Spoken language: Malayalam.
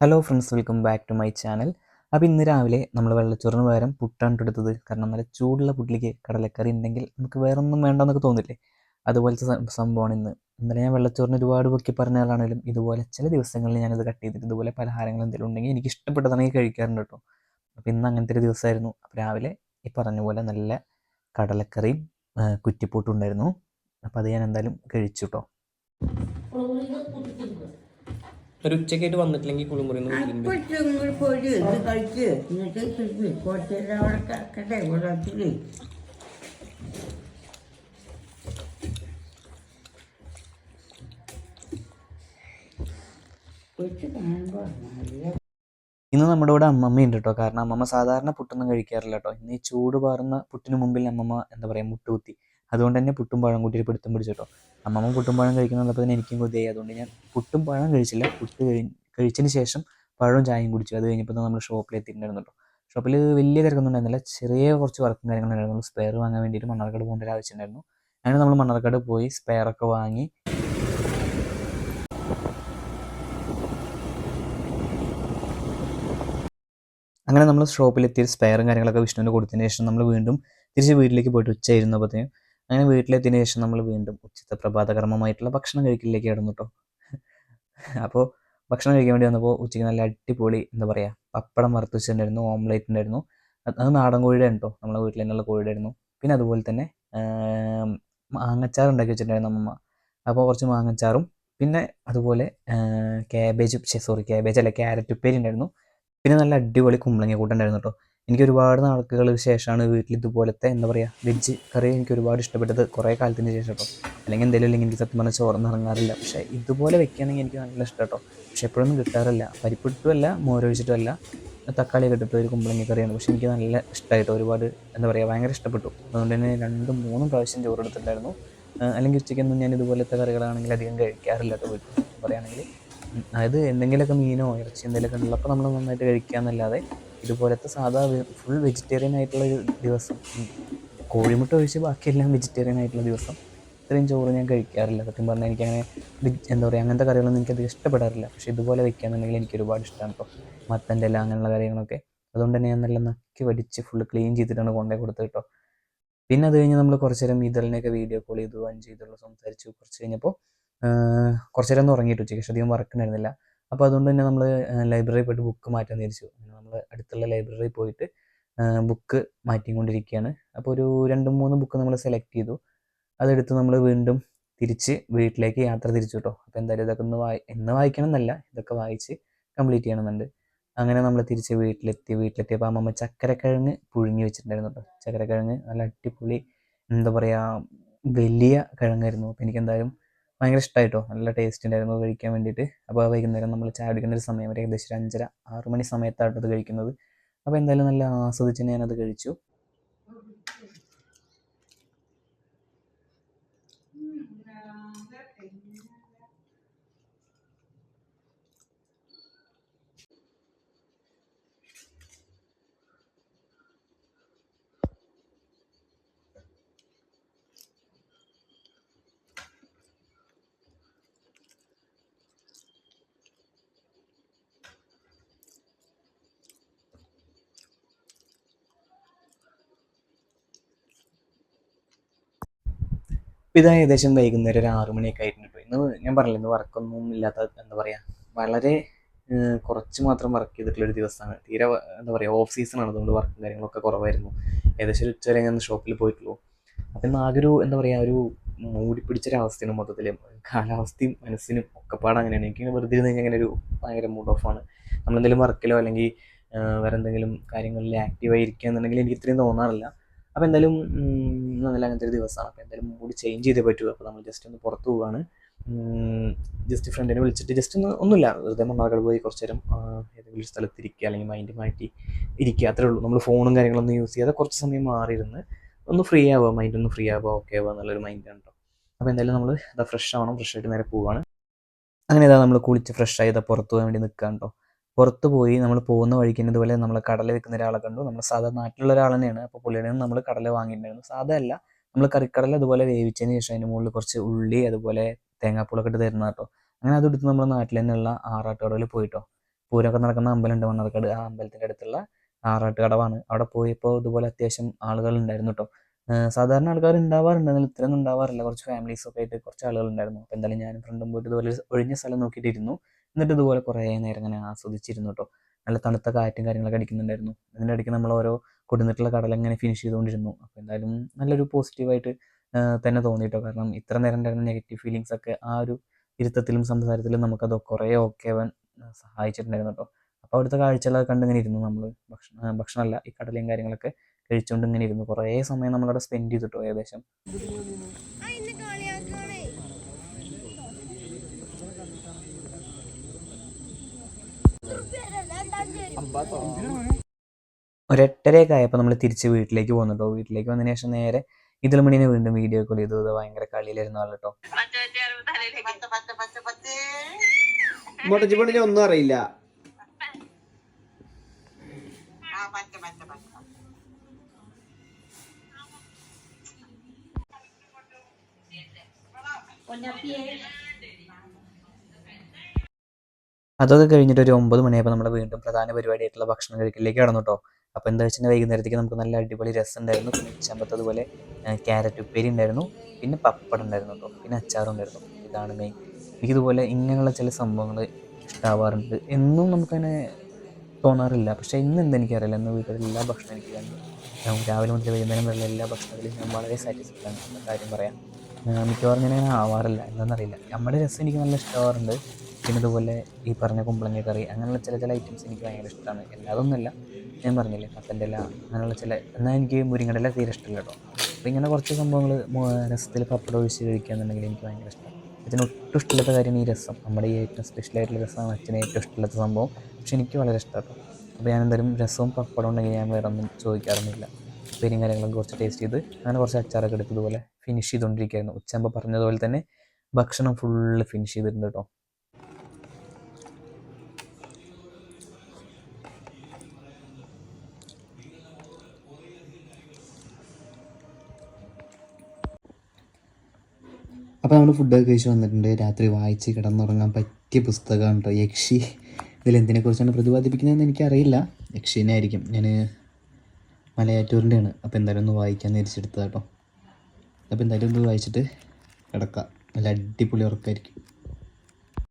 Hello friends welcome back to my channel അപ്പോൾ ഇന്ന് രാവിലെ നമ്മൾ വെള്ളച്ചോറിന് പകരം പുട്ടാണ് ട്ടോ എടുത്തത് കാരണം നല്ല ചൂടുള്ള പുട്ടിലേക്ക് കടലക്കറി ഉണ്ടെങ്കിൽ നമുക്ക് വേറെ ഒന്നും വേണ്ടെന്നൊക്കെ തോന്നില്ലേ? അതുപോലത്തെ സംഭവമാണ് ഇന്ന്. ഇന്നലെ ഞാൻ വെള്ളച്ചോറിന് ഒരുപാട് പൊക്കി പറഞ്ഞ ആളാണെങ്കിലും ഇതുപോലെ ചില ദിവസങ്ങളിൽ ഞാനത് കട്ട് ചെയ്തിട്ട് ഇതുപോലെ പലഹാരങ്ങൾ എന്തെങ്കിലും ഉണ്ടെങ്കിൽ എനിക്ക് ഇഷ്ടപ്പെട്ടതാണെങ്കിൽ കഴിക്കാറുണ്ട് കേട്ടോ. അപ്പോൾ ഇന്ന് അങ്ങനത്തെ ഒരു ദിവസമായിരുന്നു. അപ്പോൾ രാവിലെ ഈ പറഞ്ഞ പോലെ നല്ല കടലക്കറിയും കുറ്റിപ്പൂട്ടും ഉണ്ടായിരുന്നു. അപ്പോൾ അത് ഞാൻ എന്തായാലും കഴിച്ചു കേട്ടോ. ഒരു ഉച്ചക്കായിട്ട് വന്നിട്ടില്ലെങ്കിൽ കുളിമുറിന്ന് പോയി ഇത് കഴിച്ച് എന്നിട്ട് കിട്ടി അവിടെ ഇന്ന് നമ്മുടെ ഇവിടെ അമ്മമ്മ ഉണ്ട് കേട്ടോ കാരണം അമ്മമ്മ സാധാരണ പുട്ടൊന്നും കഴിക്കാറില്ല കേട്ടോ ഇന്ന് ഈ ചൂട് പാറുന്ന പുട്ടിന് മുമ്പിൽ അമ്മമ്മ എന്താ പറയുക മുട്ടുകുത്തി. അതുകൊണ്ട് തന്നെ പുട്ടും പഴം കൂട്ടി പിടുത്തം പിടിച്ചു കേട്ടോ അമ്മമ്മ പുട്ടും പഴം കഴിക്കുന്നുള്ളപ്പോൾ തന്നെ എനിക്കും കൊതിയായി. അതുകൊണ്ട് ഞാൻ പുട്ടും പഴം കഴിച്ചില്ല. പുട്ട് കഴി കഴിച്ചതിന് ശേഷം പഴവും ചായയും കുടിച്ചു. അത് കഴിഞ്ഞപ്പോൾ നമ്മൾ ഷോപ്പിൽ എത്തിയിട്ടുണ്ടായിരുന്നു ഷോപ്പിൽ വലിയ തിരക്കൊന്നും ഉണ്ടായിരുന്നില്ല. ചെറിയ കുറച്ച് വർക്കും കാര്യങ്ങളുണ്ടായിരുന്നു സ്പെയർ വാങ്ങാൻ വേണ്ടിയിട്ട് മണ്ണാർക്കാട് പോകേണ്ട ഒരു ആവശ്യമുണ്ടായിരുന്നു. അങ്ങനെ നമ്മൾ മണ്ണാർക്കാട് പോയി സ്പെയറൊക്കെ വാങ്ങി. അങ്ങനെ നമ്മൾ ഷോപ്പിലെത്തിയ സ്പെയറും കാര്യങ്ങളൊക്കെ വിഷ്ണുവിന് കൊടുത്തതിന് ശേഷം നമ്മൾ വീണ്ടും തിരിച്ച് വീട്ടിലേക്ക് പോയിട്ട് ഉച്ച ഇരുന്നപ്പോഴത്തേനും അങ്ങനെ വീട്ടിലെത്തിയതിന് ശേഷം നമ്മൾ വീണ്ടും ഉച്ചത്തെ പ്രഭാതകർമ്മമായിട്ടുള്ള ഭക്ഷണം കഴിക്കലിലേക്ക് കിടന്നു കേട്ടോ അപ്പോൾ ഭക്ഷണം കഴിക്കാൻ വേണ്ടി വന്നപ്പോൾ ഉച്ചയ്ക്ക് നല്ല അടിപൊളി എന്താ പറയുക പപ്പടം വറുത്ത് വെച്ചിട്ടുണ്ടായിരുന്നു ഓംലേറ്റ് ഉണ്ടായിരുന്നു. അത് നാടൻ കോഴിയുടെ കേട്ടോ നമ്മുടെ വീട്ടിൽ തന്നെയുള്ള കോഴിയുടെ ആയിരുന്നു. പിന്നെ അതുപോലെ തന്നെ മാങ്ങച്ചാർ ഉണ്ടാക്കി വെച്ചിട്ടുണ്ടായിരുന്നു അമ്മമ്മ. അപ്പോൾ കുറച്ച് മാങ്ങച്ചാറും പിന്നെ അതുപോലെ ക്യാബേജ് സോറി ക്യാബേജ് അല്ല ക്യാരറ്റ് ഉപ്പേരി ഉണ്ടായിരുന്നു. പിന്നെ നല്ല അടിപൊളി കുമ്പളങ്ങ കൂട്ടുണ്ടായിരുന്നു കേട്ടോ എനിക്ക് ഒരുപാട് നാളുകൾക്ക് ശേഷമാണ് വീട്ടിൽ ഇതുപോലത്തെ എന്താ പറയുക വെജ് കറി എനിക്ക് ഒരുപാട് ഇഷ്ടപ്പെട്ടത് കുറേ കാലത്തിന് ശേഷം കേട്ടോ. അല്ലെങ്കിൽ എന്തെങ്കിലും ഇല്ലെങ്കിൽ എനിക്ക് സത്യം പറഞ്ഞാൽ ചോർന്ന് ഇറങ്ങാറില്ല. പക്ഷേ ഇതുപോലെ വെക്കുകയാണെങ്കിൽ എനിക്ക് നല്ല ഇഷ്ടം കേട്ടോ. പക്ഷെ എപ്പോഴൊന്നും കിട്ടാറില്ല. പരിപ്പിട്ടുമല്ല മോരൊഴിച്ചിട്ടുമല്ല തക്കാളി കിട്ടിട്ട് ഒരു കുമ്പളങ്ങി കറിയാണ്. പക്ഷേ എനിക്ക് നല്ല ഇഷ്ടമായിട്ട് ഒരുപാട് എന്താ പറയുക ഭയങ്കര ഇഷ്ടപ്പെട്ടു. അതുകൊണ്ട് തന്നെ രണ്ടും മൂന്നും പ്രാവശ്യം ചോറ് എടുത്തിട്ടുണ്ടായിരുന്നു. ആ, അല്ലെങ്കിൽ ഉച്ചയ്ക്കൊന്നും ഞാൻ ഇതുപോലത്തെ കറികളാണെങ്കിൽ അധികം കഴിക്കാറില്ല കേട്ടോ വീട്ടിൽ. പറയുകയാണെങ്കിൽ അതായത് എന്തെങ്കിലുമൊക്കെ മീനോ ഇറച്ചി എന്തെങ്കിലുമൊക്കെ ഉള്ളപ്പോൾ നമ്മൾ നന്നായിട്ട് കഴിക്കുക എന്നല്ലാതെ ഇതുപോലത്തെ സാധാ ഫുൾ വെജിറ്റേറിയൻ ആയിട്ടുള്ള ഒരു ദിവസം. കോഴിമുട്ട ഒഴിച്ച് ബാക്കിയെല്ലാം വെജിറ്റേറിയൻ ആയിട്ടുള്ള ദിവസം ഇത്രയും ചോറ് ഞാൻ കഴിക്കാറില്ല. സത്യം പറഞ്ഞാൽ എനിക്കങ്ങനെ എന്താ പറയുക അങ്ങനത്തെ കറികളൊന്നും എനിക്കത് ഇഷ്ടപ്പെടാറില്ല. പക്ഷേ ഇതുപോലെ വെക്കാന്നുണ്ടെങ്കിൽ എനിക്ക് ഒരുപാട് ഇഷ്ടമാണ് ഇപ്പോൾ മത്തന്റെ എല്ലാം അങ്ങനെയുള്ള കാര്യങ്ങളൊക്കെ. അതുകൊണ്ട് തന്നെ ഞാൻ നല്ല നക്കി വടിച്ച് ഫുൾ ക്ലീൻ ചെയ്തിട്ടാണ് കൊണ്ടേ കൊടുത്തത് കേട്ടോ പിന്നെ അത് കഴിഞ്ഞ് നമ്മൾ കുറച്ച് നേരം ഇതളിനെയൊക്കെ വീഡിയോ കോൾ ചെയ്തു അഞ്ച് ചെയ്തുള്ള സംസാരിച്ചു. കുറച്ച് കഴിഞ്ഞപ്പോൾ കുറച്ച് നേരം ഒന്ന് ഉറങ്ങിയിട്ട് ഉച്ചയ്ക്ക്. അധികം വർക്ക് ഉണ്ടായിരുന്നില്ല. അപ്പോൾ അതുകൊണ്ട് തന്നെ നമ്മൾ ലൈബ്രറിയിൽ പോയിട്ട് ബുക്ക് മാറ്റാൻ തിരിച്ചു അടുത്തുള്ള ലൈബ്രറിയിൽ പോയിട്ട് ബുക്ക് മാറ്റിക്കൊണ്ടിരിക്കുകയാണ്. അപ്പോൾ ഒരു രണ്ട് മൂന്ന് ബുക്ക് നമ്മൾ സെലക്ട് ചെയ്തു. അതെടുത്ത് നമ്മൾ വീണ്ടും തിരിച്ച് വീട്ടിലേക്ക് യാത്ര തിരിച്ചു കേട്ടോ. അപ്പോൾ എന്തായാലും ഇതൊക്കെ ഒന്ന് വായി എന്ന് വായിക്കണം എന്നല്ല ഇതൊക്കെ വായിച്ച് കംപ്ലീറ്റ് ചെയ്യണമെന്നുണ്ട്. അങ്ങനെ നമ്മൾ തിരിച്ച് വീട്ടിലെത്തി. വീട്ടിലെത്തിയപ്പോൾ അമ്മമ്മ ചക്കരക്കിഴങ്ങ് പുഴുങ്ങി വെച്ചിട്ടുണ്ടായിരുന്നു കേട്ടോ. ചക്കരക്കിഴങ്ങ് നല്ല അടിപൊളി എന്താ പറയുക വലിയ കിഴങ്ങായിരുന്നു. അപ്പോൾ എനിക്ക് എന്തായാലും ഭയങ്കര ഇഷ്ടമായിട്ടോ നല്ല ടേസ്റ്റ് ഉണ്ടായിരുന്നു കഴിക്കാൻ വേണ്ടിയിട്ട്. അപ്പോൾ വൈകുന്നേരം നമ്മൾ ചായ കുടിക്കുന്ന ഒരു സമയം വരെ ഏകദേശം അഞ്ചര ആറ് മണി സമയത്താണ് അത് കഴിക്കുന്നത്. അപ്പോൾ എന്തായാലും നല്ല ആസ്വദിച്ച് ഞാനത് കഴിച്ചു. അപ്പോൾ ഏകദേശം വൈകുന്നേരം ഒരു ആറു മണിയൊക്കെ ആയിട്ടുണ്ട് കേട്ടോ ഇന്ന് ഞാൻ പറഞ്ഞില്ല ഇന്ന് വർക്കൊന്നും ഇല്ലാത്ത എന്താ പറയുക വളരെ കുറച്ച് മാത്രം വർക്ക് ചെയ്തിട്ടുള്ളൊരു ദിവസമാണ്. തീരെ എന്താ പറയുക ഓഫ് സീസണാണ് അതുകൊണ്ട് വർക്കും കാര്യങ്ങളൊക്കെ കുറവായിരുന്നു. ഏകദേശം ഒരു ഉച്ച വരെ ഞാൻ ഷോപ്പിൽ പോയിട്ടുള്ളൂ. അപ്പം ഇന്ന് ഒരു എന്താ പറയുക ഒരു മൂടി പിടിച്ചൊരവസ്ഥയാണ് മൊത്തത്തിൽ കാലാവസ്ഥയും മനസ്സിനും ഒക്കെ പാട് അങ്ങനെയാണ്. എനിക്ക് വെറുതെ ഇരുന്ന് കഴിഞ്ഞാൽ അങ്ങനെ ഒരു ഭയങ്കര മൂഡ് ഓഫാണ് നമ്മളെന്തെങ്കിലും വർക്കിലോ അല്ലെങ്കിൽ വേറെ എന്തെങ്കിലും കാര്യങ്ങളിൽ ആക്റ്റീവായി ഇരിക്കുക എന്നുണ്ടെങ്കിൽ എനിക്ക് ഇത്രയും തോന്നാറില്ല. അപ്പോൾ എന്തായാലും ഉം, നല്ല അങ്ങനത്തെ ഒരു ദിവസമാണ്. അപ്പോൾ എന്തായാലും മൂഡ് ചേഞ്ച് ചെയ്തേ പറ്റൂ. അപ്പോൾ നമ്മൾ ജസ്റ്റ് ഒന്ന് പുറത്ത് പോവുകയാണ് ജസ്റ്റ് ഫ്രണ്ടിനെ വിളിച്ചിട്ട് ജസ്റ്റ് ഒന്ന് ഒന്നുമില്ല. വെറുതെ മണ്ണാർക്കാട് പോയി കുറച്ച് നേരം ഏതെങ്കിലും സ്ഥലത്ത് ഇരിക്കുക അല്ലെങ്കിൽ മൈൻഡ് മാറ്റി ഇരിക്കുക. അത്രേ ഉള്ളൂ. നമ്മൾ ഫോണും കാര്യങ്ങളൊന്നും യൂസ് ചെയ്യാതെ കുറച്ച് സമയം മാറിയിരുന്ന് ഒന്ന് ഫ്രീ ആവുക. മൈൻഡ് ഒന്ന് ഫ്രീ ആവുക ഓക്കെ ആവുക എന്നുള്ളൊരു മൈൻഡാണ് കേട്ടോ അപ്പോൾ എന്തായാലും നമ്മൾ ഇതാ ഫ്രഷ് ആവണം. ഫ്രഷ് ആയിട്ട് നേരെ പോവുകയാണ് അങ്ങനെ ഇതാ നമ്മൾ കുളിച്ച് ഫ്രഷ് ആയി ഇതാ പുറത്ത് പോകാൻ വേണ്ടി നിൽക്കാം കേട്ടോ പുറത്ത് പോയി നമ്മൾ പോകുന്ന വഴിക്ക് തന്നെ ഇതുപോലെ നമ്മൾ കടല വിൽക്കുന്ന ഒരാളെ കണ്ടു. നമ്മൾ സാധാ നാട്ടിലുള്ള ഒരാൾ തന്നെയാണ്. അപ്പോൾ പുള്ളിയുടെ നിന്ന് നമ്മൾ കടല വാങ്ങിയിട്ടുണ്ടായിരുന്നു. സാധാ അല്ല നമ്മൾ കറിക്കടല അതുപോലെ വേവിച്ചതിന് ശേഷം അതിന് മുകളിൽ കുറച്ച് ഉള്ളി അതുപോലെ തേങ്ങാപ്പൂളൊക്കെ ഇട്ട് തരുന്ന കേട്ടോ. അങ്ങനെ അതെടുത്ത് നമ്മൾ നാട്ടിൽ തന്നെയുള്ള ആറാട്ടുകടയിൽ പോയിട്ടോ. പൂരമൊക്കെ നടക്കുന്ന അമ്പലമുണ്ട് മണ്ണാർക്കാട്. ആ അമ്പലത്തിന്റെ അടുത്തുള്ള ആറാട്ടുകടവാണ്. അവിടെ പോയപ്പോൾ ഇതുപോലെ അത്യാവശ്യം ആളുകൾ ഉണ്ടായിരുന്നു കേട്ടോ. സാധാരണ ആൾക്കാർ ഉണ്ടാവാറുണ്ട്. എന്നാൽ ഇത്രയൊന്നും ഉണ്ടാവാറില്ല. കുറച്ച് ഫാമിലീസ് ഒക്കെ ആയിട്ട് കുറച്ച് ആളുകൾ ഉണ്ടായിരുന്നു. അപ്പോൾ എന്തായാലും ഞാനും ഫ്രണ്ടും പോയിട്ട് ഇതുപോലെ ഒഴിഞ്ഞ സ്ഥലം നോക്കിയിട്ടിരുന്നു. എന്നിട്ട് ഇതുപോലെ കുറേ നേരം ഇങ്ങനെ ആസ്വദിച്ചിരുന്നു കേട്ടോ നല്ല തണുത്ത കാറ്റും കാര്യങ്ങളൊക്കെ അടിക്കുന്നുണ്ടായിരുന്നു. അതിന്റെ ഇടയ്ക്ക് നമ്മൾ ഓരോ കൊടുന്നിട്ടുള്ള കടൽ ഇങ്ങനെ ഫിനിഷ് ചെയ്തുകൊണ്ടിരുന്നു. അപ്പോൾ എന്തായാലും നല്ലൊരു പോസിറ്റീവായിട്ട് തന്നെ തോന്നിയിട്ടോ കാരണം ഇത്ര നേരം ഉണ്ടായിരുന്ന നെഗറ്റീവ് ഫീലിങ്സ് ഒക്കെ ആ ഒരു ഇരുത്തത്തിലും സംസാരത്തിലും നമുക്കത് കുറേ ഓക്കെ ആവാൻ സഹായിച്ചിട്ടുണ്ടായിരുന്നു കേട്ടോ അപ്പോൾ അവിടുത്തെ കാഴ്ചകളൊക്കെ കണ്ട് ഇങ്ങനെ ഇരുന്നു നമ്മൾ ഭക്ഷണം ഭക്ഷണമല്ല ഈ കടലയും കാര്യങ്ങളൊക്കെ കഴിച്ചുകൊണ്ട് ഇങ്ങനെ ഇരുന്നു. കുറേ സമയം നമ്മളവിടെ സ്പെൻഡ് ചെയ്തിട്ടോ ഏകദേശം. ഒരെട്ടരയൊക്കെ ആയപ്പോൾ നമ്മൾ തിരിച്ച് വീട്ടിലേക്ക് പോകുന്നു കേട്ടോ വീട്ടിലേക്ക് വന്നതിന് ശേഷം നേരെ ഇതിൽ മണിനെ വീണ്ടും വീഡിയോ കോൾ ചെയ്തു. ഇത് ഭയങ്കര കളിയിലായിരുന്നു ആൾ കേട്ടോ. മുടച്ചു പണിന് ഒന്നും അറിയില്ല. അതൊക്കെ കഴിഞ്ഞിട്ട് ഒരു ഒമ്പത് മണിയായപ്പോൾ നമ്മൾ വീണ്ടും പ്രധാന പരിപാടിയായിട്ടുള്ള ഭക്ഷണം കഴിക്കലിലേക്ക് കടന്നു കേട്ടോ അപ്പോൾ എന്താ വെച്ചിട്ടുണ്ടെങ്കിൽ വൈകുന്നേരത്തേക്ക് നമുക്ക് നല്ല അടിപൊളി രസം ഉണ്ടായിരുന്നു പിന്നെ ചമ്പത്ത് അതുപോലെ ക്യാരറ്റ് ഉപ്പേരി ഉണ്ടായിരുന്നു. പിന്നെ പപ്പടം ഉണ്ടായിരുന്നു കേട്ടോ പിന്നെ അച്ചാറും ഉണ്ടായിരുന്നു. ഇതാണ് മെയിൻ എനിക്കിതുപോലെ ഇങ്ങനെയുള്ള ചില സംഭവങ്ങൾ ഇഷ്ടമാവാറുണ്ട് എന്നും നമുക്കങ്ങനെ തോന്നാറില്ല. പക്ഷേ ഇന്ന് എന്തെനിക്കറിയില്ല ഇന്ന് വീട്ടിലെ എല്ലാ ഭക്ഷണം എനിക്ക് കണ്ടു രാവിലെ മുതൽ വൈകുന്നേരം വരെയുള്ള എല്ലാ ഭക്ഷണത്തിലും ഞാൻ വളരെ സാറ്റിസ്ഫൈഡ് ആണ്. കാര്യം പറയാം. മിക്കവാറും ഞാൻ ആവാറില്ല. എന്താണെന്നറിയില്ല നമ്മുടെ രസം എനിക്ക് നല്ല ഇഷ്ടമാവാറുണ്ട് പിന്നെ ഇതുപോലെ ഈ പറഞ്ഞ കുമ്പളങ്ങ കറി അങ്ങനെയുള്ള ചില ചില ഐറ്റംസ് എനിക്ക് ഭയങ്കര ഇഷ്ടമാണ് എല്ലാതൊന്നുമല്ല ഞാൻ പറഞ്ഞില്ലേ മത്തന്റെ ഇല അങ്ങനെയുള്ള ചില എന്നാൽ എനിക്ക് മുരിങ്ങടല തീരെ ഇഷ്ടമില്ല കേട്ടോ. അപ്പോൾ ഇങ്ങനെ കുറച്ച് സംഭവങ്ങൾ രസത്തിൽ പപ്പടം ഒഴിച്ച് കഴിക്കുക എന്നുണ്ടെങ്കിൽ എനിക്ക് ഭയങ്കര ഇഷ്ടം. അച്ഛന് ഒട്ടും ഇഷ്ടമില്ലാത്ത കാര്യമാണ് ഈ രസം. നമ്മുടെ ഈ ഏറ്റവും സ്പെഷ്യൽ ആയിട്ടുള്ള രസമാണ് അച്ഛന് ഏറ്റവും ഇഷ്ടമില്ലാത്ത സംഭവം. പക്ഷെ എനിക്ക് വളരെ ഇഷ്ടമാണ് അപ്പോൾ ഞാൻ എന്തായാലും രസവും പപ്പടം ഉണ്ടെങ്കിൽ ഞാൻ വേറെ ഒന്നും ചോദിക്കാറൊന്നുമില്ല. ഉപ്പേരിയും കാര്യങ്ങളൊക്കെ കുറച്ച് ടേസ്റ്റ് ചെയ്ത് അങ്ങനെ കുറച്ച് അച്ചാറൊക്കെ എടുത്തതുപോലെ ഫിനിഷ് ചെയ്തുകൊണ്ടിരിക്കുകയായിരുന്നു ഉച്ചയാകുമ്പോൾ പറഞ്ഞതുപോലെ തന്നെ ഭക്ഷണം ഫുള്ള് ഫിനിഷ് ചെയ്തിട്ടുണ്ട് കേട്ടോ. അപ്പോൾ നമ്മൾ ഫുഡൊക്കെ കഴിച്ച് വന്നിട്ടുണ്ട്. രാത്രി വായിച്ച് കിടന്നുറങ്ങാൻ പറ്റിയ പുസ്തകമാണ് കേട്ടോ യക്ഷി. ഇതിൽ എന്തിനെക്കുറിച്ചാണ് പ്രതിപാദിപ്പിക്കുന്നതെന്ന് എനിക്കറിയില്ല. യക്ഷീനെ ആയിരിക്കും ഞാൻ മലയാറ്റൂരിന്റെ ആണ് അപ്പോൾ എന്തായാലും ഒന്ന് വായിക്കാൻ തിരിച്ചെടുത്തതാട്ടോ അപ്പോൾ എന്തായാലും ഒന്ന് വായിച്ചിട്ട് കിടക്കാം. നല്ല അടിപൊളി ഉറക്കമായിരിക്കും